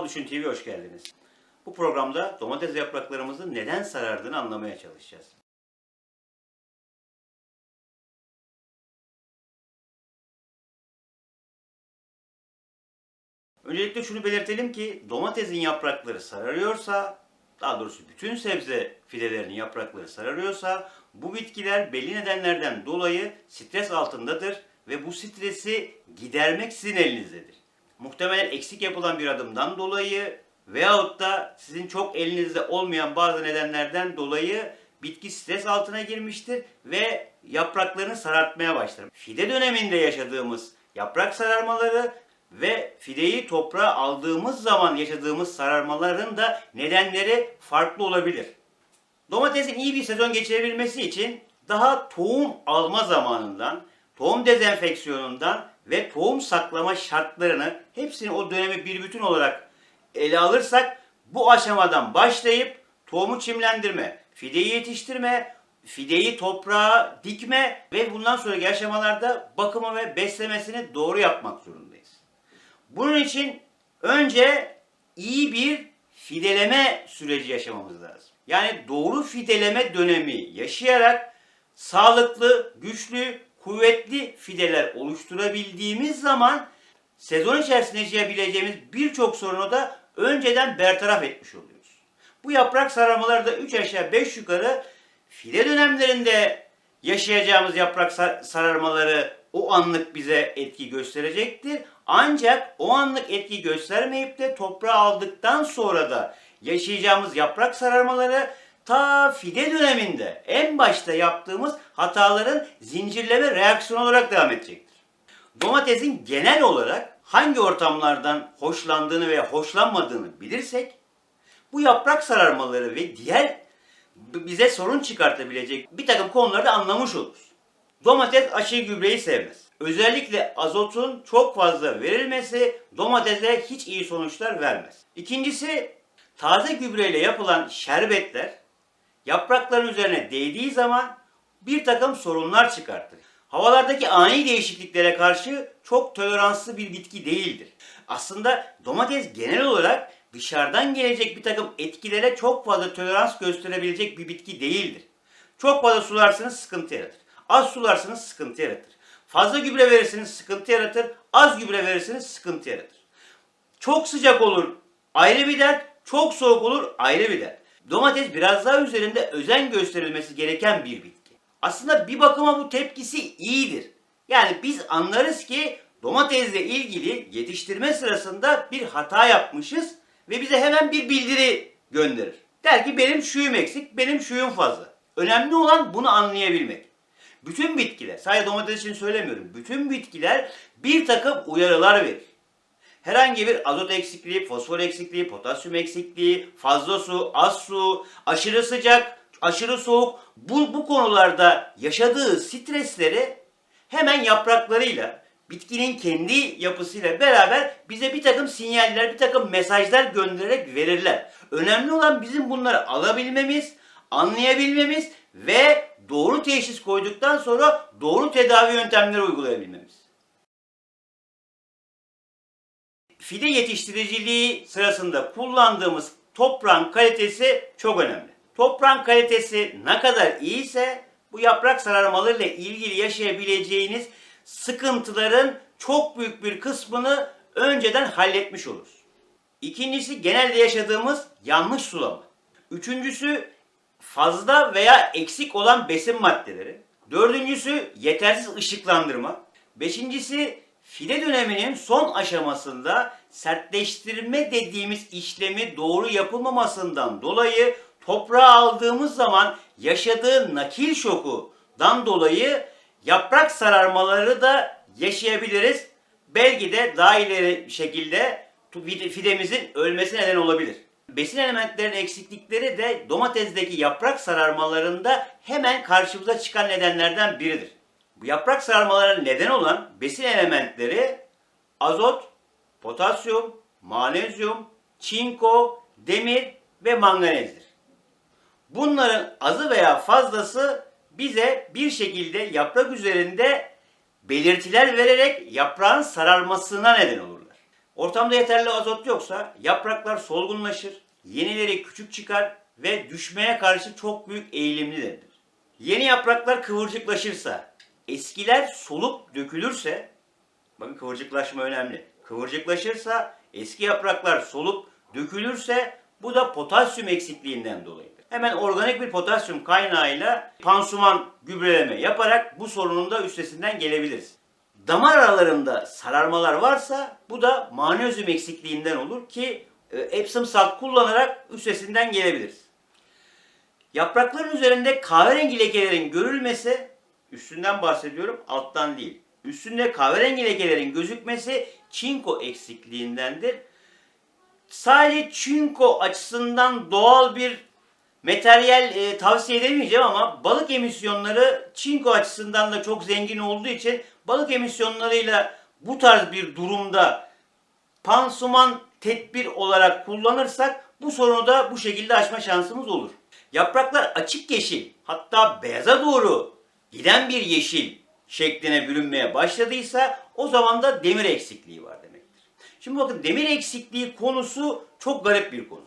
Al Düşün TV hoş geldiniz. Bu programda domates yapraklarımızın neden sarardığını anlamaya çalışacağız. Öncelikle şunu belirtelim ki domatesin yaprakları sararıyorsa, daha doğrusu bütün sebze fidelerinin yaprakları sararıyorsa bu bitkiler belli nedenlerden dolayı stres altındadır ve bu stresi gidermek sizin elinizdedir. Muhtemelen eksik yapılan bir adımdan dolayı veyahut da sizin çok elinizde olmayan bazı nedenlerden dolayı bitki stres altına girmiştir ve yapraklarını sarartmaya başlar. Fide döneminde yaşadığımız yaprak sararmaları ve fideyi toprağa aldığımız zaman yaşadığımız sararmaların da nedenleri farklı olabilir. Domatesin iyi bir sezon geçirebilmesi için daha tohum alma zamanından, tohum dezenfeksiyonundan ve tohum saklama şartlarını hepsini o dönemi bir bütün olarak ele alırsak bu aşamadan başlayıp tohumu çimlendirme, fideyi yetiştirme, fideyi toprağa dikme ve bundan sonraki aşamalarda bakımı ve beslemesini doğru yapmak zorundayız. Bunun için önce iyi bir fideleme süreci yaşamamız lazım. Yani doğru fideleme dönemi yaşayarak sağlıklı, güçlü, kuvvetli fideler oluşturabildiğimiz zaman sezon içerisinde yaşayabileceğimiz birçok sorunu da önceden bertaraf etmiş oluyoruz. Bu yaprak sararmaları da 3 aşağı 5 yukarı fide dönemlerinde yaşayacağımız yaprak sar- sararmaları o anlık bize etki gösterecektir. Ancak o anlık etki göstermeyip de toprağı aldıktan sonra da yaşayacağımız yaprak sararmaları ta fide döneminde en başta yaptığımız hataların zincirleme reaksiyon olarak devam edecektir. Domatesin genel olarak hangi ortamlardan hoşlandığını veya hoşlanmadığını bilirsek bu yaprak sararmaları ve diğer bize sorun çıkartabilecek bir takım konuları da anlamış oluruz. Domates aşırı gübreyi sevmez. Özellikle azotun çok fazla verilmesi domatese hiç iyi sonuçlar vermez. İkincisi taze gübreyle yapılan şerbetler yaprakların üzerine değdiği zaman bir takım sorunlar çıkartır. Havalardaki ani değişikliklere karşı çok toleranslı bir bitki değildir. Aslında domates genel olarak dışarıdan gelecek bir takım etkilere çok fazla tolerans gösterebilecek bir bitki değildir. Çok fazla sularsınız sıkıntı yaratır. Az sularsınız sıkıntı yaratır. Fazla gübre verirsiniz sıkıntı yaratır. Az gübre verirsiniz sıkıntı yaratır. Çok sıcak olur ayrı bir dert, çok soğuk olur ayrı bir dert. Domates biraz daha üzerinde özen gösterilmesi gereken bir bitki. Aslında bir bakıma bu tepkisi iyidir. Yani biz anlarız ki domatesle ilgili yetiştirme sırasında bir hata yapmışız ve bize hemen bir bildiri gönderir. Der ki benim şuyum eksik, benim şuyum fazla. Önemli olan bunu anlayabilmek. Bütün bitkiler, sadece domates için söylemiyorum. Bütün bitkiler bir takım uyarılar verir herhangi bir azot eksikliği, fosfor eksikliği, potasyum eksikliği, fazla su, az su, aşırı sıcak, aşırı soğuk bu, bu konularda yaşadığı stresleri hemen yapraklarıyla, bitkinin kendi yapısıyla beraber bize bir takım sinyaller, bir takım mesajlar göndererek verirler. Önemli olan bizim bunları alabilmemiz, anlayabilmemiz ve doğru teşhis koyduktan sonra doğru tedavi yöntemleri uygulayabilmemiz. Fide yetiştiriciliği sırasında kullandığımız toprağın kalitesi çok önemli. Toprağın kalitesi ne kadar iyiyse bu yaprak sararmalarıyla ilgili yaşayabileceğiniz sıkıntıların çok büyük bir kısmını önceden halletmiş oluruz. İkincisi genelde yaşadığımız yanlış sulama. Üçüncüsü fazla veya eksik olan besin maddeleri. Dördüncüsü yetersiz ışıklandırma. Beşincisi fide döneminin son aşamasında sertleştirme dediğimiz işlemi doğru yapılmamasından dolayı toprağa aldığımız zaman yaşadığı nakil şokudan dolayı yaprak sararmaları da yaşayabiliriz. Belki de daha ileri şekilde fidemizin ölmesine neden olabilir. Besin elementlerinin eksiklikleri de domatesteki yaprak sararmalarında hemen karşımıza çıkan nedenlerden biridir. Bu yaprak sararmalarına neden olan besin elementleri azot, potasyum, manezyum, çinko, demir ve manganezdir. Bunların azı veya fazlası bize bir şekilde yaprak üzerinde belirtiler vererek yaprağın sararmasına neden olurlar. Ortamda yeterli azot yoksa yapraklar solgunlaşır, yenileri küçük çıkar ve düşmeye karşı çok büyük eğilimlidir. Yeni yapraklar kıvırcıklaşırsa, eskiler solup dökülürse, bakın kıvırcıklaşma önemli. Kıvırcıklaşırsa, eski yapraklar solup dökülürse bu da potasyum eksikliğinden dolayıdır. Hemen organik bir potasyum kaynağıyla pansuman gübreleme yaparak bu sorunun da üstesinden gelebiliriz. Damar aralarında sararmalar varsa bu da magnezyum eksikliğinden olur ki e, Epsom salt kullanarak üstesinden gelebiliriz. Yaprakların üzerinde kahverengi lekelerin görülmesi, üstünden bahsediyorum alttan değil. Üstünde kahverengi lekelerin gözükmesi çinko eksikliğindendir. Sadece çinko açısından doğal bir materyal e, tavsiye edemeyeceğim ama balık emisyonları çinko açısından da çok zengin olduğu için balık emisyonlarıyla bu tarz bir durumda pansuman tedbir olarak kullanırsak bu sorunu da bu şekilde aşma şansımız olur. Yapraklar açık yeşil hatta beyaza doğru giden bir yeşil şekline bürünmeye başladıysa o zaman da demir eksikliği var demektir. Şimdi bakın demir eksikliği konusu çok garip bir konu.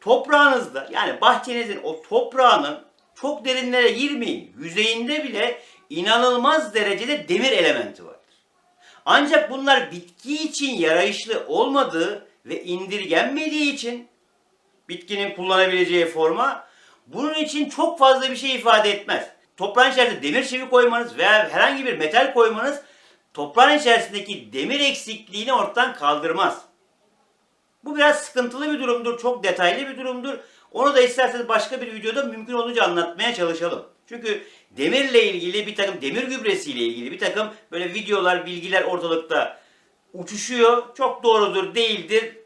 Toprağınızda yani bahçenizin o toprağının çok derinlere girmeyin. Yüzeyinde bile inanılmaz derecede demir elementi vardır. Ancak bunlar bitki için yarayışlı olmadığı ve indirgenmediği için bitkinin kullanabileceği forma bunun için çok fazla bir şey ifade etmez. Toprağın içerisine demir çivi koymanız veya herhangi bir metal koymanız toprağın içerisindeki demir eksikliğini ortadan kaldırmaz. Bu biraz sıkıntılı bir durumdur, çok detaylı bir durumdur. Onu da isterseniz başka bir videoda mümkün olunca anlatmaya çalışalım. Çünkü demirle ilgili bir takım, demir gübresiyle ilgili bir takım böyle videolar, bilgiler ortalıkta uçuşuyor. Çok doğrudur, değildir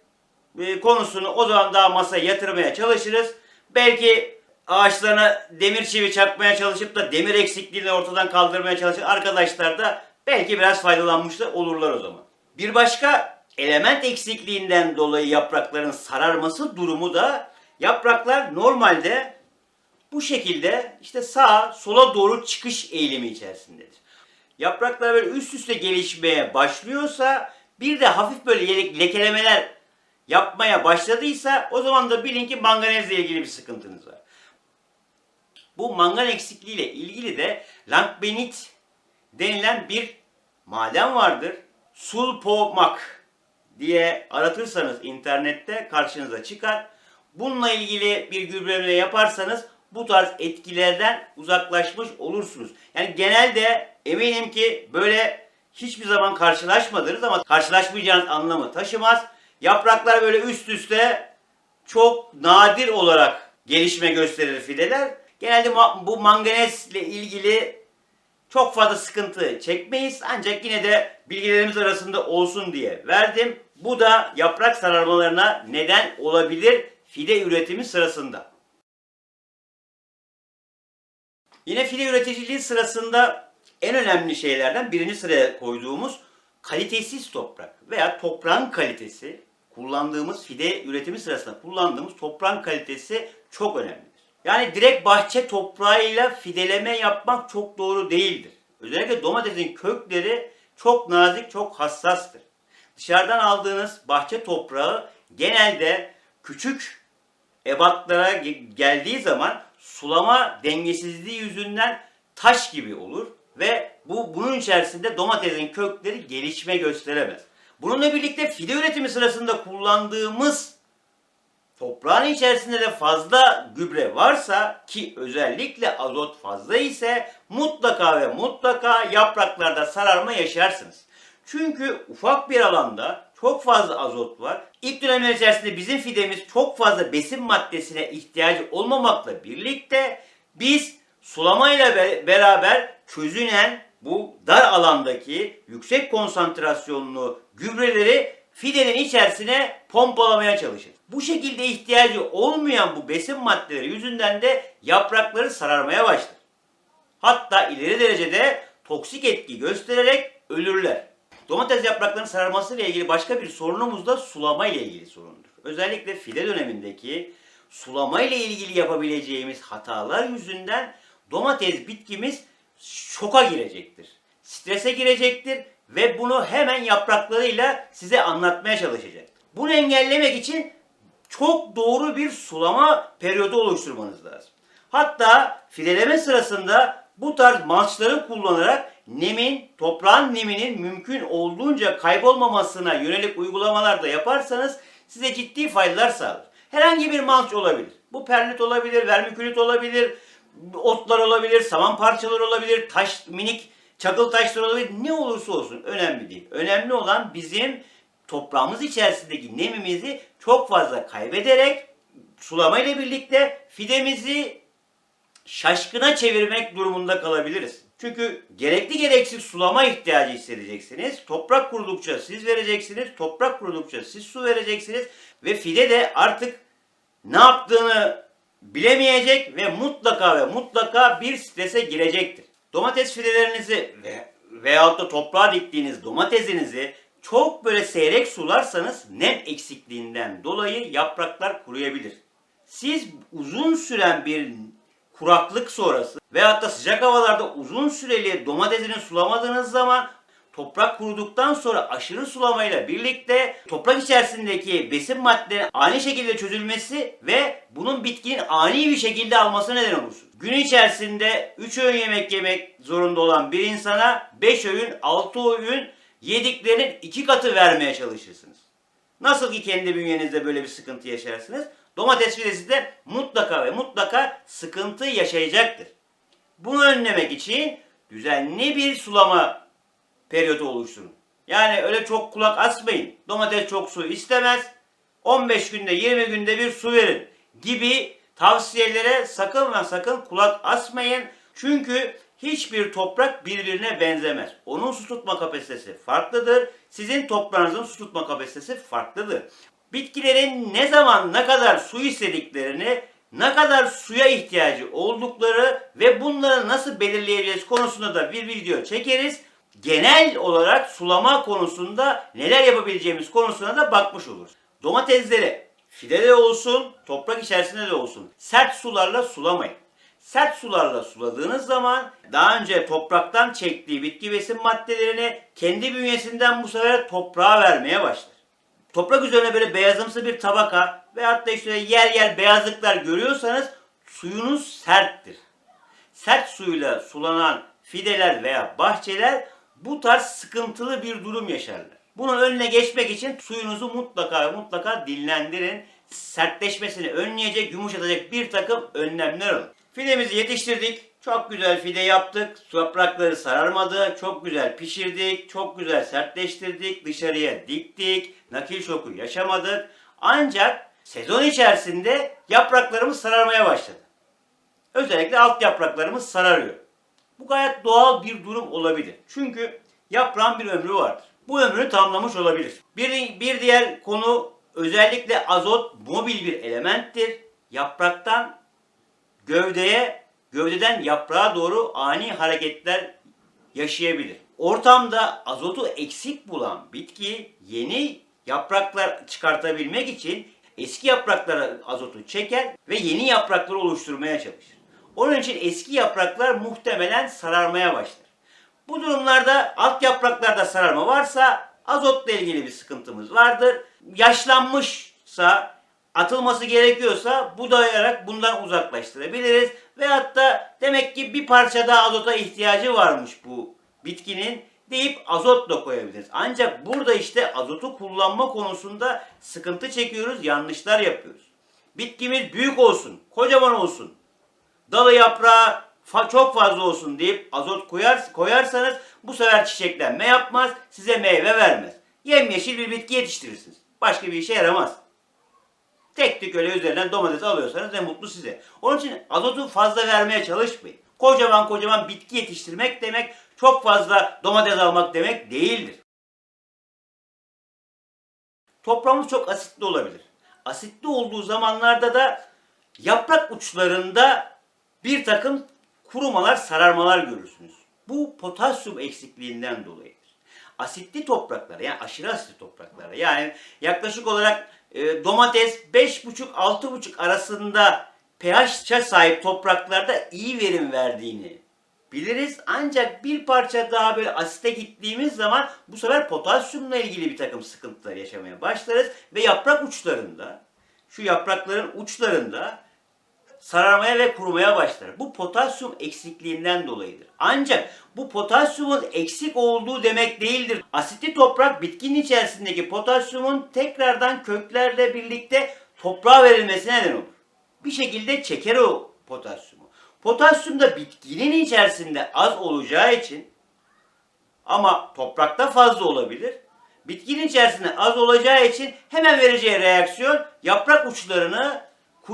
e, konusunu o zaman daha masaya yatırmaya çalışırız. Belki ağaçlarına demir çivi çakmaya çalışıp da demir eksikliğini ortadan kaldırmaya çalışan arkadaşlar da belki biraz faydalanmış da olurlar o zaman. Bir başka element eksikliğinden dolayı yaprakların sararması durumu da yapraklar normalde bu şekilde işte sağa sola doğru çıkış eğilimi içerisindedir. Yapraklar böyle üst üste gelişmeye başlıyorsa bir de hafif böyle lekelemeler yapmaya başladıysa o zaman da bilin ki manganezle ilgili bir sıkıntınız var. Bu mangan eksikliğiyle ilgili de langbeinit denilen bir maden vardır. Sulpomak diye aratırsanız internette karşınıza çıkar. Bununla ilgili bir gübreleme yaparsanız bu tarz etkilerden uzaklaşmış olursunuz. Yani genelde eminim ki böyle hiçbir zaman karşılaşmadınız ama karşılaşmayacağınız anlamı taşımaz. Yapraklar böyle üst üste çok nadir olarak gelişme gösterir fideler. Genelde bu manganezle ilgili çok fazla sıkıntı çekmeyiz ancak yine de bilgilerimiz arasında olsun diye verdim. Bu da yaprak sararmalarına neden olabilir fide üretimi sırasında. Yine fide üreticiliği sırasında en önemli şeylerden birinci sıraya koyduğumuz kalitesiz toprak veya toprağın kalitesi kullandığımız fide üretimi sırasında kullandığımız toprağın kalitesi çok önemlidir. Yani direkt bahçe toprağıyla fideleme yapmak çok doğru değildir. Özellikle domatesin kökleri çok nazik, çok hassastır. Dışarıdan aldığınız bahçe toprağı genelde küçük ebatlara ge- geldiği zaman sulama dengesizliği yüzünden taş gibi olur ve bu bunun içerisinde domatesin kökleri gelişme gösteremez. Bununla birlikte fide üretimi sırasında kullandığımız toprağın içerisinde de fazla gübre varsa ki özellikle azot fazla ise mutlaka ve mutlaka yapraklarda sararma yaşarsınız. Çünkü ufak bir alanda çok fazla azot var. İlk dönemler içerisinde bizim fidemiz çok fazla besin maddesine ihtiyacı olmamakla birlikte biz sulamayla be- beraber çözünen bu dar alandaki yüksek konsantrasyonlu gübreleri fidenin içerisine pompalamaya çalışır. Bu şekilde ihtiyacı olmayan bu besin maddeleri yüzünden de yaprakları sararmaya başlar. Hatta ileri derecede toksik etki göstererek ölürler. Domates yapraklarının sararması ile ilgili başka bir sorunumuz da sulama ile ilgili sorundur. Özellikle fide dönemindeki sulama ile ilgili yapabileceğimiz hatalar yüzünden domates bitkimiz şoka girecektir. Strese girecektir ve bunu hemen yapraklarıyla size anlatmaya çalışacak. Bunu engellemek için çok doğru bir sulama periyodu oluşturmanız lazım. Hatta fideleme sırasında bu tarz malçları kullanarak nemin, toprağın neminin mümkün olduğunca kaybolmamasına yönelik uygulamalar da yaparsanız size ciddi faydalar sağlar. Herhangi bir malç olabilir. Bu perlit olabilir, vermikülit olabilir, otlar olabilir, saman parçaları olabilir, taş, minik çakıl taşlar olabilir. Ne olursa olsun önemli değil. Önemli olan bizim toprağımız içerisindeki nemimizi çok fazla kaybederek sulama ile birlikte fidemizi şaşkına çevirmek durumunda kalabiliriz. Çünkü gerekli gereksiz sulama ihtiyacı hissedeceksiniz. Toprak kurudukça siz vereceksiniz. Toprak kurudukça siz su vereceksiniz. Ve fide de artık ne yaptığını bilemeyecek ve mutlaka ve mutlaka bir strese girecektir. Domates fidelerinizi ve veyahut da toprağa diktiğiniz domatesinizi çok böyle seyrek sularsanız nem eksikliğinden dolayı yapraklar kuruyabilir. Siz uzun süren bir kuraklık sonrası veyahut da sıcak havalarda uzun süreli domatesini sulamadığınız zaman toprak kuruduktan sonra aşırı sulamayla birlikte toprak içerisindeki besin maddelerinin ani şekilde çözülmesi ve bunun bitkinin ani bir şekilde alması neden olursun. Gün içerisinde 3 öğün yemek yemek zorunda olan bir insana 5 öğün 6 öğün yediklerinin 2 katı vermeye çalışırsınız. Nasıl ki kendi bünyenizde böyle bir sıkıntı yaşarsınız, domates fidesi de mutlaka ve mutlaka sıkıntı yaşayacaktır. Bunu önlemek için düzenli bir sulama periyodu oluşturun. Yani öyle çok kulak asmayın. Domates çok su istemez. 15 günde 20 günde bir su verin gibi tavsiyelere sakın ve sakın kulak asmayın. Çünkü hiçbir toprak birbirine benzemez. Onun su tutma kapasitesi farklıdır. Sizin toprağınızın su tutma kapasitesi farklıdır. Bitkilerin ne zaman ne kadar su istediklerini, ne kadar suya ihtiyacı oldukları ve bunları nasıl belirleyebiliriz konusunda da bir video çekeriz. Genel olarak sulama konusunda neler yapabileceğimiz konusuna da bakmış oluruz. Domatesleri fidede olsun, toprak içerisinde de olsun sert sularla sulamayın. Sert sularla suladığınız zaman daha önce topraktan çektiği bitki besin maddelerini kendi bünyesinden bu sefer toprağa vermeye başlar. Toprak üzerine böyle beyazımsı bir tabaka veyahut da işte yer yer beyazlıklar görüyorsanız suyunuz serttir. Sert suyla sulanan fideler veya bahçeler bu tarz sıkıntılı bir durum yaşarlar. Bunun önüne geçmek için suyunuzu mutlaka mutlaka dinlendirin. Sertleşmesini önleyecek, yumuşatacak bir takım önlemler alın. Fidemizi yetiştirdik. Çok güzel fide yaptık. Yaprakları sararmadı. Çok güzel pişirdik. Çok güzel sertleştirdik. Dışarıya diktik. Nakil şoku yaşamadık. Ancak sezon içerisinde yapraklarımız sararmaya başladı. Özellikle alt yapraklarımız sararıyor. Bu gayet doğal bir durum olabilir. Çünkü yaprağın bir ömrü vardır. Bu ömrünü tamamlamış olabilir. Bir, bir diğer konu özellikle azot mobil bir elementtir. Yapraktan gövdeye, gövdeden yaprağa doğru ani hareketler yaşayabilir. Ortamda azotu eksik bulan bitki yeni yapraklar çıkartabilmek için eski yapraklara azotu çeker ve yeni yapraklar oluşturmaya çalışır. Onun için eski yapraklar muhtemelen sararmaya başlar. Bu durumlarda alt yapraklarda sararma varsa azotla ilgili bir sıkıntımız vardır. Yaşlanmışsa atılması gerekiyorsa budayarak bundan uzaklaştırabiliriz. Veyahut da demek ki bir parça daha azota ihtiyacı varmış bu bitkinin deyip azot da koyabiliriz. Ancak burada işte azotu kullanma konusunda sıkıntı çekiyoruz, yanlışlar yapıyoruz. Bitkimiz büyük olsun, kocaman olsun, dalı yaprağı fa- çok fazla olsun deyip azot koyar, koyarsanız bu sefer çiçeklenme yapmaz, size meyve vermez. Yemyeşil bir bitki yetiştirirsiniz. Başka bir işe yaramaz. Tek tük öyle üzerinden domates alıyorsanız ne mutlu size. Onun için azotu fazla vermeye çalışmayın. Kocaman kocaman bitki yetiştirmek demek çok fazla domates almak demek değildir. Toprağımız çok asitli olabilir. Asitli olduğu zamanlarda da yaprak uçlarında bir takım kurumalar, sararmalar görürsünüz. Bu potasyum eksikliğinden dolayıdır. Asitli topraklara yani aşırı asitli topraklara yani yaklaşık olarak e, domates 5,5-6,5 arasında pH'e sahip topraklarda iyi verim verdiğini biliriz. Ancak bir parça daha böyle asite gittiğimiz zaman bu sefer potasyumla ilgili bir takım sıkıntılar yaşamaya başlarız. Ve yaprak uçlarında, şu yaprakların uçlarında sararmaya ve kurumaya başlar. Bu potasyum eksikliğinden dolayıdır. Ancak bu potasyumun eksik olduğu demek değildir. Asitli toprak bitkinin içerisindeki potasyumun tekrardan köklerle birlikte toprağa verilmesine neden olur. Bir şekilde çeker o potasyumu. Potasyum da bitkinin içerisinde az olacağı için ama toprakta fazla olabilir. Bitkinin içerisinde az olacağı için hemen vereceği reaksiyon yaprak uçlarını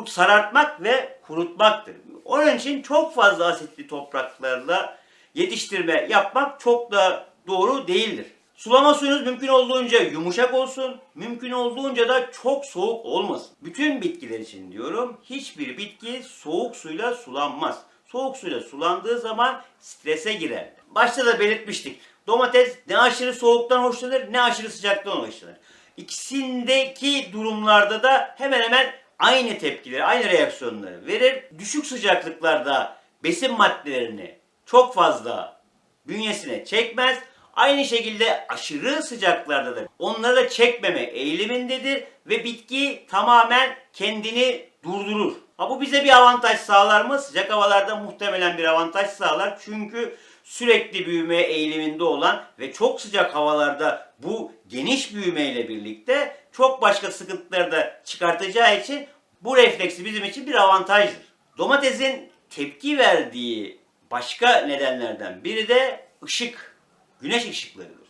sarartmak ve kurutmaktır. Onun için çok fazla asitli topraklarla yetiştirme yapmak çok da doğru değildir. Sulama suyunuz mümkün olduğunca yumuşak olsun, mümkün olduğunca da çok soğuk olmasın. Bütün bitkiler için diyorum, hiçbir bitki soğuk suyla sulanmaz. Soğuk suyla sulandığı zaman strese girer. Başta da belirtmiştik. Domates ne aşırı soğuktan hoşlanır ne aşırı sıcaktan hoşlanır. İkisindeki durumlarda da hemen hemen aynı tepkileri, aynı reaksiyonları verir. Düşük sıcaklıklarda besin maddelerini çok fazla bünyesine çekmez. Aynı şekilde aşırı sıcaklarda da onları da çekmeme eğilimindedir ve bitki tamamen kendini durdurur. Ha bu bize bir avantaj sağlar mı? Sıcak havalarda muhtemelen bir avantaj sağlar. Çünkü sürekli büyümeye eğiliminde olan ve çok sıcak havalarda bu geniş büyümeyle birlikte çok başka sıkıntıları da çıkartacağı için bu refleksi bizim için bir avantajdır. Domatesin tepki verdiği başka nedenlerden biri de ışık, güneş ışıklarıdır.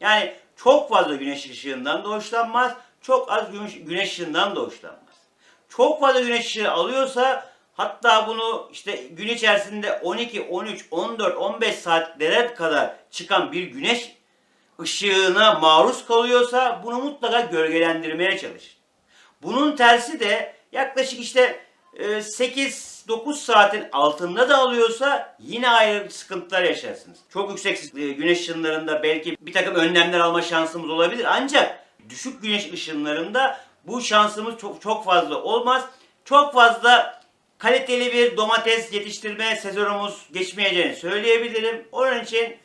Yani çok fazla güneş ışığından da hoşlanmaz, çok az güneş, ışığından da hoşlanmaz. Çok fazla güneş ışığı alıyorsa hatta bunu işte gün içerisinde 12, 13, 14, 15 saatlere kadar çıkan bir güneş ışığına maruz kalıyorsa bunu mutlaka gölgelendirmeye çalışır. Bunun tersi de yaklaşık işte e, 8-9 saatin altında da alıyorsa yine ayrı sıkıntılar yaşarsınız. Çok yüksek e, güneş ışınlarında belki bir takım önlemler alma şansımız olabilir ancak düşük güneş ışınlarında bu şansımız çok çok fazla olmaz. Çok fazla kaliteli bir domates yetiştirme sezonumuz geçmeyeceğini söyleyebilirim. Onun için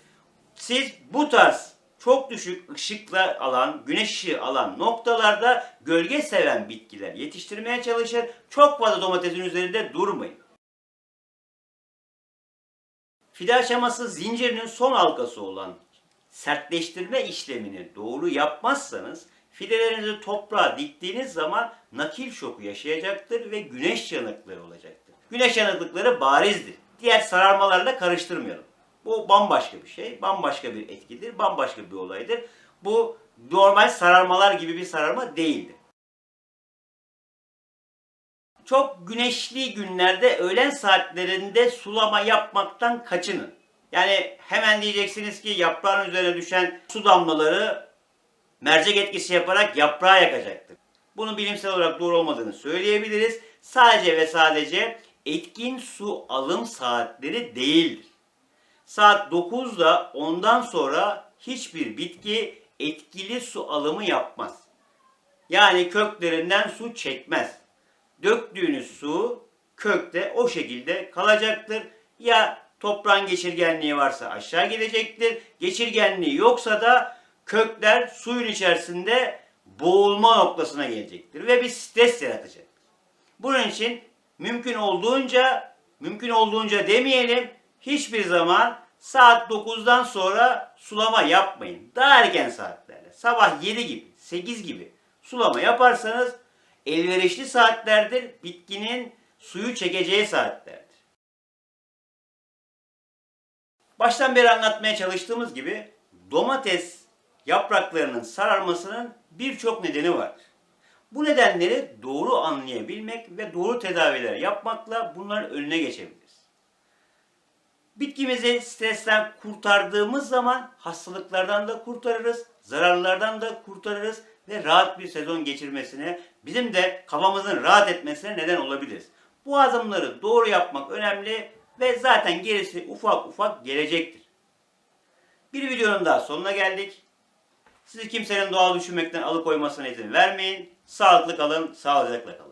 siz bu tarz çok düşük ışıkla alan, güneş alan noktalarda gölge seven bitkiler yetiştirmeye çalışır. Çok fazla domatesin üzerinde durmayın. Fide aşaması zincirinin son halkası olan sertleştirme işlemini doğru yapmazsanız fidelerinizi toprağa diktiğiniz zaman nakil şoku yaşayacaktır ve güneş yanıkları olacaktır. Güneş yanıklıkları barizdir. Diğer sararmalarla karıştırmayalım. Bu bambaşka bir şey, bambaşka bir etkidir, bambaşka bir olaydır. Bu normal sararmalar gibi bir sararma değildir. Çok güneşli günlerde öğlen saatlerinde sulama yapmaktan kaçının. Yani hemen diyeceksiniz ki yaprağın üzerine düşen su damlaları mercek etkisi yaparak yaprağı yakacaktır. Bunun bilimsel olarak doğru olmadığını söyleyebiliriz. Sadece ve sadece etkin su alım saatleri değildir. Saat 9'da ondan sonra hiçbir bitki etkili su alımı yapmaz. Yani köklerinden su çekmez. Döktüğünüz su kökte o şekilde kalacaktır. Ya toprağın geçirgenliği varsa aşağı gidecektir. Geçirgenliği yoksa da kökler suyun içerisinde boğulma noktasına gelecektir ve bir stres yaratacaktır. Bunun için mümkün olduğunca, mümkün olduğunca demeyelim, hiçbir zaman saat 9'dan sonra sulama yapmayın. Daha erken saatlerde, sabah 7 gibi, 8 gibi sulama yaparsanız elverişli saatlerdir, bitkinin suyu çekeceği saatlerdir. Baştan beri anlatmaya çalıştığımız gibi domates yapraklarının sararmasının birçok nedeni vardır. Bu nedenleri doğru anlayabilmek ve doğru tedaviler yapmakla bunların önüne geçebiliriz. Bitkimizi stresten kurtardığımız zaman hastalıklardan da kurtarırız, zararlardan da kurtarırız ve rahat bir sezon geçirmesine, bizim de kafamızın rahat etmesine neden olabiliriz. Bu adımları doğru yapmak önemli ve zaten gerisi ufak ufak gelecektir. Bir videonun daha sonuna geldik. Sizi kimsenin doğal düşünmekten alıkoymasına izin vermeyin. Sağlıklı kalın, sağlıcakla kalın.